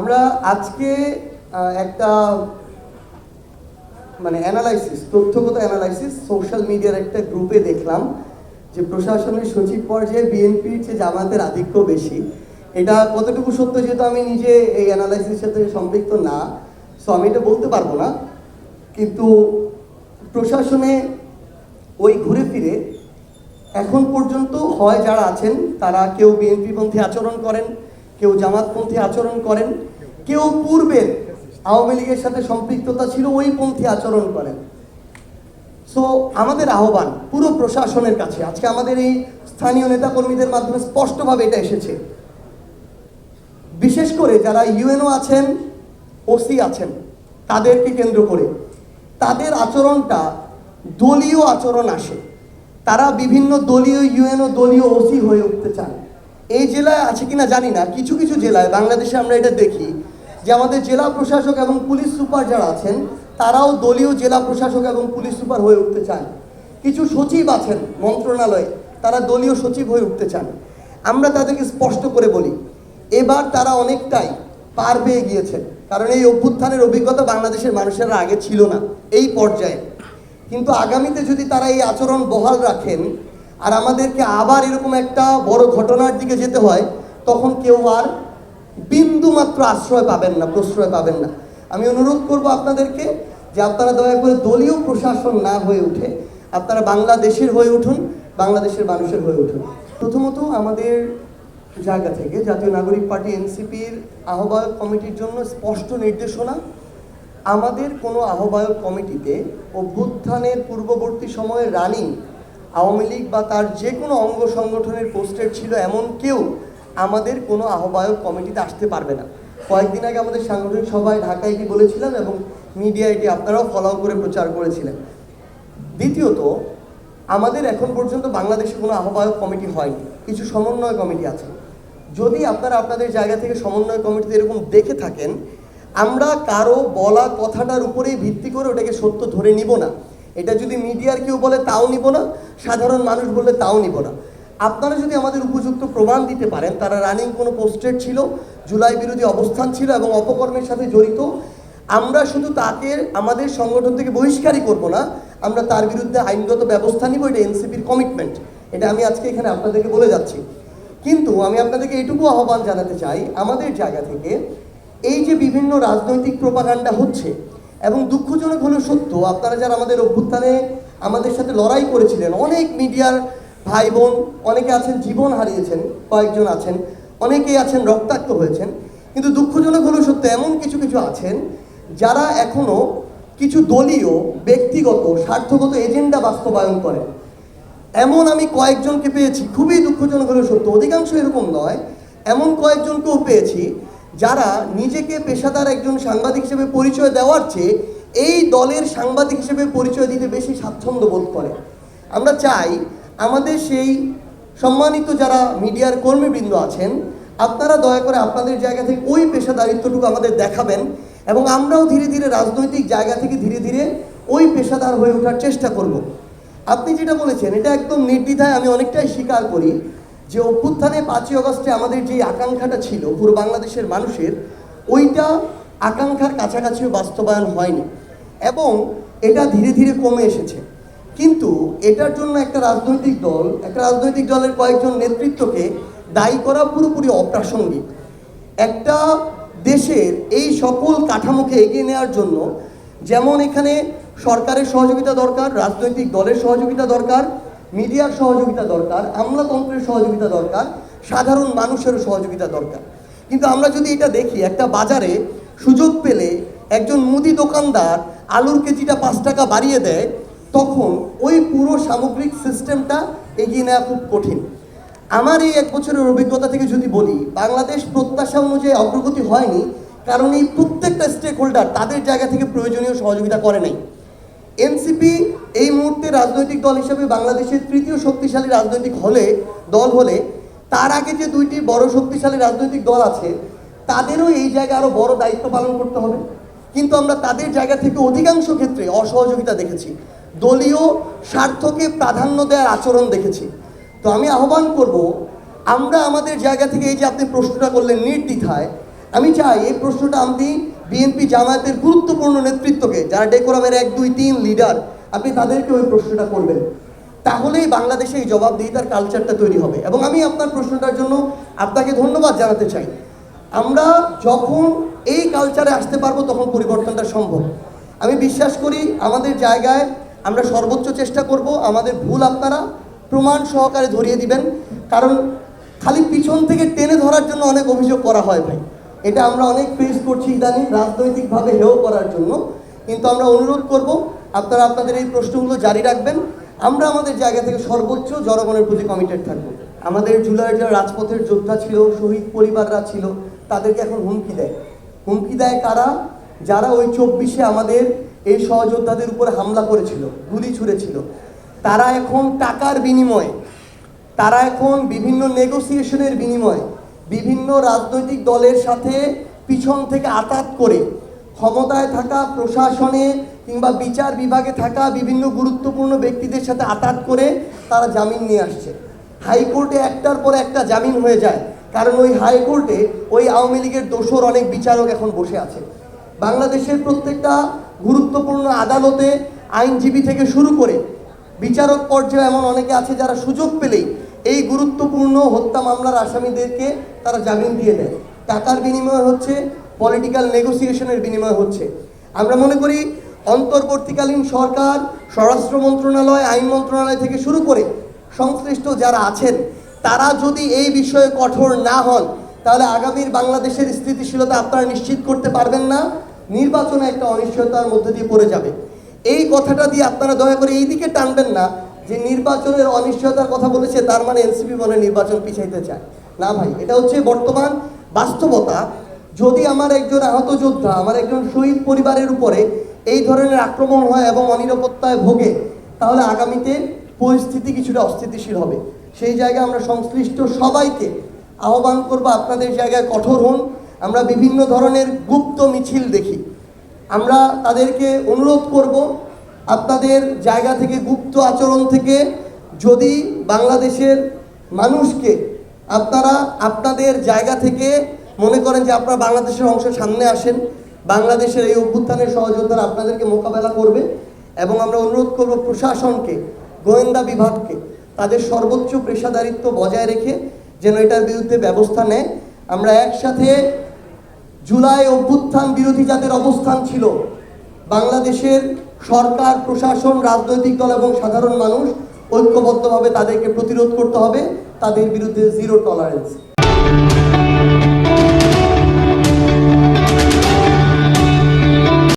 আমরা আজকে একটা মানে অ্যানালাইসিস তথ্যগত অ্যানালাইসিস সোশ্যাল মিডিয়ার একটা গ্রুপে দেখলাম যে প্রশাসনের সচিব পর্যায়ে বিএনপির যে জামাতের আধিক্য বেশি। এটা কতটুকু সত্য যেহেতু আমি নিজে এই অ্যানালাইসিসের সাথে সম্পৃক্ত না সো আমি এটা বলতে পারব না। কিন্তু প্রশাসনে ওই ঘুরে ফিরে এখন পর্যন্ত হয় যারা আছেন, তারা কেউ বিএনপিপন্থী আচরণ করেন কেউ জামাতপন্থী আচরণ করেন, কেউ পূর্বের আওয়ামী লীগের সাথে সম্পৃক্ততা ছিল, ওই পন্থী আচরণ করেন। সো আমাদের আহ্বান পুরো প্রশাসনের কাছে, আজকে আমাদের এই স্থানীয় নেতাকর্মীদের মাধ্যমে স্পষ্টভাবে এটা এসেছে। বিশেষ করে যারা ইউএনও আছেন, ওসি আছেন, তাদেরকে কেন্দ্র করে, তাদের আচরণটা দলীয় আচরণ আসে। তারা বিভিন্ন দলীয় ইউএনও দলীয় ওসি হয়ে উঠতে চান। এই জেলায় আছে কিনা জানি না, কিছু কিছু জেলায়, বাংলাদেশে আমরা এটা দেখি, যে আমাদের জেলা প্রশাসক এবং পুলিশ সুপার যারা আছেন, তারাও দলীয় জেলা প্রশাসক এবং পুলিশ সুপার হয়ে উঠতে চান। কিছু সচিব আছেন মন্ত্রণালয়ে, তারা দলীয় সচিব হয়ে উঠতে চান। আমরা তাদেরকে স্পষ্ট করে বলি, এবার তারা অনেকটাই পার পেয়ে গিয়েছেন, কারণ এই অভ্যুত্থানের অভিজ্ঞতা বাংলাদেশের মানুষেরা আগে ছিল না, এই পর্যায়ে। কিন্তু আগামীতে যদি তারা এই আচরণ বহাল রাখেন আর আমাদেরকে আবার এরকম একটা বড় ঘটনার দিকে যেতে হয়, তখন কেউ আর বিন্দু মাত্র আশ্রয় পাবেন না, প্রশ্রয় পাবেন না। আমি অনুরোধ করব আপনাদেরকে যে আপনারা দয়া করে দলীয় প্রশাসন না হয়ে উঠে, আপনারা বাংলাদেশের হয়ে উঠুন, বাংলাদেশের মানুষের হয়ে উঠুন। প্রথমত আমাদের জায়গা থেকে জাতীয় নাগরিক পার্টি এনসিপির আহ্বায়ক কমিটির জন্য স্পষ্ট নির্দেশনা, আমাদের কোনো আহ্বায়ক কমিটিতে অভ্যুত্থানের পূর্ববর্তী সময়ে রানিং আওয়ামী লীগ বা তার যে কোনো অঙ্গ সংগঠনের পোস্টের ছিল এমন কেউ আমাদের কোনো আহ্বায়ক কমিটিতে আসতে পারবে না। কয়েকদিন আগে আমাদের সাংগঠনিক সভায় ঢাকায় এটি বলেছিলাম এবং মিডিয়া এটি আপনারাও ফলো করে প্রচার করেছিলেন। দ্বিতীয়ত, আমাদের এখন পর্যন্ত বাংলাদেশে কোনো আহ্বায়ক কমিটি হয়নি। কিছু সমন্বয় কমিটি আছে। যদি আপনারা আপনাদের জায়গা থেকে সমন্বয় কমিটিতে এরকম দেখে থাকেন, আমরা কারও বলা কথাটার উপরেই ভিত্তি করে ওটাকে সত্য ধরে নিব না। এটা যদি মিডিয়ার কেউ বলে, তাও নিব না। সাধারণ মানুষ বললে, তাও নিব না। আপনারা যদি আমাদের উপযুক্ত প্রমাণ দিতে পারেন, তারা রানিং কোনো পোস্টেড ছিল, জুলাই বিরোধী অবস্থান ছিল এবং অপকর্মের সাথে জড়িত, আমরা শুধু তাকে, আমাদের সংগঠন থেকে বহিষ্কারই করব না, আমরা তার বিরুদ্ধে আইনগত ব্যবস্থা নিব, এটা এনসিপির কমিটমেন্ট এটা আমি আজকে এখানে আপনাদেরকে বলে যাচ্ছি। কিন্তু আমি আপনাদেরকে এটুকু আহ্বান জানাতে চাই, আমাদের জায়গা থেকে এই যে বিভিন্ন রাজনৈতিক প্রপাগান্ডা হচ্ছে এবং দুঃখজনক হলেও সত্য, আপনারা যারা আমাদের অভ্যুত্থানে আমাদের সাথে লড়াই করেছিলেন, অনেক মিডিয়ার ভাই বোন অনেকে আছেন, জীবন হারিয়েছেন, কয়েকজন আছেন, অনেকেই আছেন, রক্তাক্ত হয়েছেন, কিন্তু দুঃখজনক হলেও সত্য, এমন কিছু কিছু আছেন যারা এখনও কিছু দলীয়, ব্যক্তিগত, স্বার্থগত এজেন্ডা বাস্তবায়ন করেন। এমন আমি কয়েকজনকে পেয়েছি, খুবই দুঃখজনক হলেও সত্য, অধিকাংশ এরকম নয়, এমন কয়েকজনকেও পেয়েছি যারা নিজেকে পেশাদার একজন সাংবাদিক হিসেবে পরিচয় দেওয়ার চেয়ে এই দলের সাংবাদিক হিসেবে পরিচয় দিতে বেশি স্বাচ্ছন্দ্য বোধ করে। আমরা চাই আমাদের সেই সম্মানিত যারা মিডিয়ার কর্মীবৃন্দ আছেন, আপনারা দয়া করে আপনাদের জায়গা থেকে ওই পেশাদারিত্বটুকু আমাদের দেখাবেন এবং আমরাও ধীরে ধীরে রাজনৈতিক জায়গা থেকে ধীরে ধীরে ওই পেশাদার হয়ে ওঠার চেষ্টা করব। আপনি যেটা বলেছেন, এটা একদম নির্দ্বিধায় আমি অনেকটাই স্বীকার করি। যে অভ্যুত্থানে পাঁচই অগস্টে আমাদের যে আকাঙ্ক্ষাটা ছিল পুরো বাংলাদেশের মানুষের, ওইটা আকাঙ্ক্ষার কাছাকাছিও বাস্তবায়ন হয়নি। এবং এটা ধীরে ধীরে কমে এসেছে। কিন্তু এটার জন্য একটা রাজনৈতিক দল, একটা রাজনৈতিক দলের কয়েকজন নেতৃত্বকে দায়ী করা পুরোপুরি অপ্রাসঙ্গিক। একটা দেশের এই সকল কাঠামোকে এগিয়ে নেওয়ার জন্য যেমন এখানে সরকারের সহযোগিতা দরকার, রাজনৈতিক দলের সহযোগিতা দরকার মিডিয়ার সহযোগিতা দরকার, আমলাতন্ত্রের সহযোগিতা দরকার, সাধারণ মানুষেরও সহযোগিতা দরকার। কিন্তু আমরা যদি এটা দেখি, একটা বাজারে সুযোগ পেলে একজন মুদি দোকানদার আলুর কেজিটা পাঁচ টাকা বাড়িয়ে দেয়, তখন ওই পুরো সামগ্রিক সিস্টেমটা এগিয়ে নেওয়া খুব কঠিন। আমার এই এক বছরের অভিজ্ঞতা থেকে যদি বলি, বাংলাদেশ প্রত্যাশা অনুযায়ী অগ্রগতি হয়নি, কারণ এই প্রত্যেকটা স্টেক হোল্ডার তাদের জায়গা থেকে প্রয়োজনীয় সহযোগিতা করে নাই। এনসিপি এই মুহূর্তে রাজনৈতিক দল হিসেবে বাংলাদেশের তৃতীয় শক্তিশালী রাজনৈতিক হলে, দল হলে, তার আগে যে দুইটি বড় শক্তিশালী রাজনৈতিক দল আছে, তাদেরও এই জায়গায় আরও বড় দায়িত্ব পালন করতে হবে। কিন্তু আমরা তাদের জায়গা থেকে অধিকাংশ ক্ষেত্রে অসহযোগিতা দেখেছি। দলীয় স্বার্থকে প্রাধান্য দেওয়ার আচরণ দেখেছি। তো আমি আহ্বান করব, আমরা আমাদের জায়গা থেকে এই যে আপনি প্রশ্নটা করলেন নির্দ্বিধায়, আমি চাই এই প্রশ্নটা আপনি বিএনপি জামায়াতের গুরুত্বপূর্ণ নেতৃত্বকে যারা ডেকোরামের এক, দুই, তিন লিডার, আপনি তাদেরকে ওই প্রশ্নটা করবেন। তাহলেই বাংলাদেশে এই জবাবদিহিতার কালচারটা তৈরি হবে। এবং আমি আপনার প্রশ্নটার জন্য আপনাকে ধন্যবাদ জানাতে চাই। আমরা যখন এই কালচারে আসতে পারব, তখন পরিবর্তনটা সম্ভব। আমি বিশ্বাস করি আমাদের জায়গায় আমরা সর্বোচ্চ চেষ্টা করব আমাদের ভুল আপনারা প্রমাণ সহকারে ধরিয়ে দিবেন। কারণ খালি পিছন থেকে টেনে ধরার জন্য অনেক অভিযোগ করা হয় ভাই। এটা আমরা অনেক ফেস করছি ইদানিং রাজনৈতিকভাবে হেয় করার জন্য। কিন্তু আমরা অনুরোধ করব, আপনারা আপনাদের এই প্রশ্নগুলো জারি রাখবেন। আমরা আমাদের জায়গা থেকে সর্বোচ্চ জনগণের প্রতি কমিটেড থাকব। আমাদের জুলাইয়ের যারা রাজপথের যোদ্ধা ছিল, শহীদ পরিবাররা ছিল, তাদেরকে এখন হুমকি দেয়। হুমকি দেয় কারা? যারা ওই চব্বিশে আমাদের এই সহযোদ্ধাদের উপরে হামলা করেছিল, গুলি ছুঁড়েছিল, তারা এখন টাকার বিনিময়ে, তারা এখন বিভিন্ন নেগোসিয়েশনের বিনিময়ে বিভিন্ন রাজনৈতিক দলের সাথে পিছন থেকে আঘাত করে ক্ষমতায় থাকা প্রশাসনে কিংবা বিচার বিভাগে থাকা বিভিন্ন গুরুত্বপূর্ণ ব্যক্তিদের সাথে আঘাত করে তারা জামিন নিয়ে আসছে। হাইকোর্টে একটার পর একটা জামিন হয়ে যায়। কারণ ওই হাইকোর্টে ওই আওয়ামী লীগের দোষর অনেক বিচারক এখন বসে আছে। বাংলাদেশের প্রত্যেকটা গুরুত্বপূর্ণ আদালতে আইনজীবী থেকে শুরু করে বিচারক পর্যায়ে এমন অনেকে আছে যারা সুযোগ পেলেই এই গুরুত্বপূর্ণ হত্যা মামলার আসামিদেরকে তারা জামিন দিয়ে দেয় টাকার বিনিময় হচ্ছে পলিটিক্যাল নেগোসিয়েশনের বিনিময় হচ্ছে। আমরা মনে করি, অন্তর্বর্তীকালীন সরকার, স্বরাষ্ট্র মন্ত্রণালয়, আইন মন্ত্রণালয় থেকে শুরু করে সংশ্লিষ্ট যারা আছেন, তারা যদি এই বিষয়ে কঠোর না হন, তাহলে আগামীর বাংলাদেশের স্থিতিশীলতা আপনারা নিশ্চিত করতে পারবেন না। নির্বাচনে একটা অনিশ্চয়তার মধ্যে দিয়ে পড়ে যাবে। এই কথাটা দিয়ে আপনারা দয়া করে এই দিকে টানবেন না। যে নির্বাচনের অনিশ্চয়তার কথা বলেছে, তার মানে এনসিপি হয় নির্বাচন পিছাইতে চায়। না ভাই, এটা হচ্ছে বর্তমান বাস্তবতা। যদি আমার একজন আহত যোদ্ধা, আমার একজন শহীদ পরিবারের উপরে এই ধরনের আক্রমণ হয় এবং অনিরাপত্তায় ভোগে, তাহলে আগামীতে পরিস্থিতি কিছুটা অস্থিতিশীল হবে। সেই জায়গায় আমরা সংশ্লিষ্ট সবাইকে আহ্বান করব, আপনাদের জায়গায় কঠোর হন। আমরা বিভিন্ন ধরনের গুপ্ত মিছিল দেখি। আমরা তাদেরকে অনুরোধ করব আপনাদের জায়গা থেকে গুপ্ত আচরণ থেকে যদি বাংলাদেশের মানুষকে আপনারা আপনাদের জায়গা থেকে মনে করেন যে আপনারা বাংলাদেশের অংশ সামনে আসেন, বাংলাদেশের এই অভ্যুত্থানের সহযোদ্ধারা আপনাদেরকে মোকাবেলা করবে এবং আমরা অনুরোধ করব প্রশাসনকে, গোয়েন্দা বিভাগকে, তাদের সর্বোচ্চ পেশাদারিত্ব বজায় রেখে যেন এটার বিরুদ্ধে ব্যবস্থা নেয়। আমরা একসাথে জুলাই অভ্যুত্থান বিরোধী যাদের অবস্থান ছিল বাংলাদেশের সরকার, প্রশাসন, রাজনৈতিক দল এবং সাধারণ মানুষ ঐক্যবদ্ধভাবে তাদেরকে প্রতিরোধ করতে হবে। তাদের বিরুদ্ধে জিরো টলারেন্স